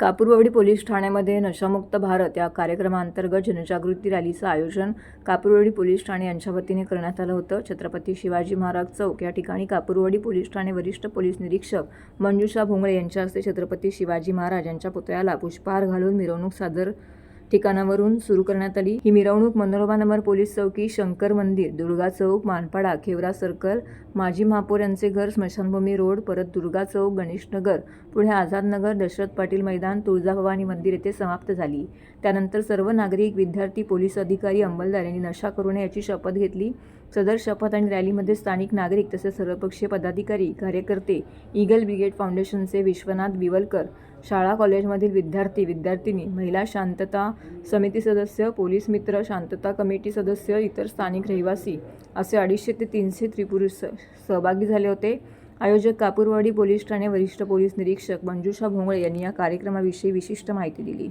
Kapurwadi police ठाण्यामध्ये नशामुक्त भारत या कार्यक्रमांतर्गत जनजागृती रॅलीचं आयोजन कापूरवाडी पोलीस ठाणे यांच्या वतीने करण्यात आलं होतं. छत्रपती शिवाजी महाराज चौक या ठिकाणी कापूरवाडी पोलीस ठाणे वरिष्ठ पोलीस निरीक्षक मंजुषा भोंगळे यांच्या हस्ते छत्रपती शिवाजी महाराज यांच्या पुतळ्याला पुष्पहार घालून मिरवणूक सादर ठिकाणावरून सुरू करण्यात आली. ही मिरवणूक मनोरमा नगर पोलीस चौकी शंकर मंदिर दुर्गा चौक मानपाडा खेवरा सर्कल माजी महापौर यांचे घर स्मशानभूमी रोड परत दुर्गा चौक गणेशनगर पुढे आझादनगर दशरथ पाटील मैदान तुळजाभवानी मंदिर येथे समाप्त झाली. त्यानंतर सर्व नागरिक विद्यार्थी पोलीस अधिकारी अंमलदार यांनी नशा करू नये याची शपथ घेतली. सदर शपथ आणि रॅलीमध्ये स्थानिक नागरिक तसेच सर्वपक्षीय पदाधिकारी कार्यकर्ते ईगल ब्रिगेड फाउंडेशनचे विश्वनाथ बिवलकर शाळा कॉलेजमधील विद्यार्थी विद्यार्थिनी महिला शांतता समिती सदस्य पोलीस मित्र शांतता कमिटी सदस्य इतर स्थानिक रहिवासी असे अडीचशे ते तीनशे त्रिपुरुष स- सहभागी झाले होते. आयोजक कापूरवाडी पोलीस ठाणे वरिष्ठ पोलीस निरीक्षक मंजुषा भोंगळे यांनी या कार्यक्रमाविषयी विशिष्ट माहिती दिली.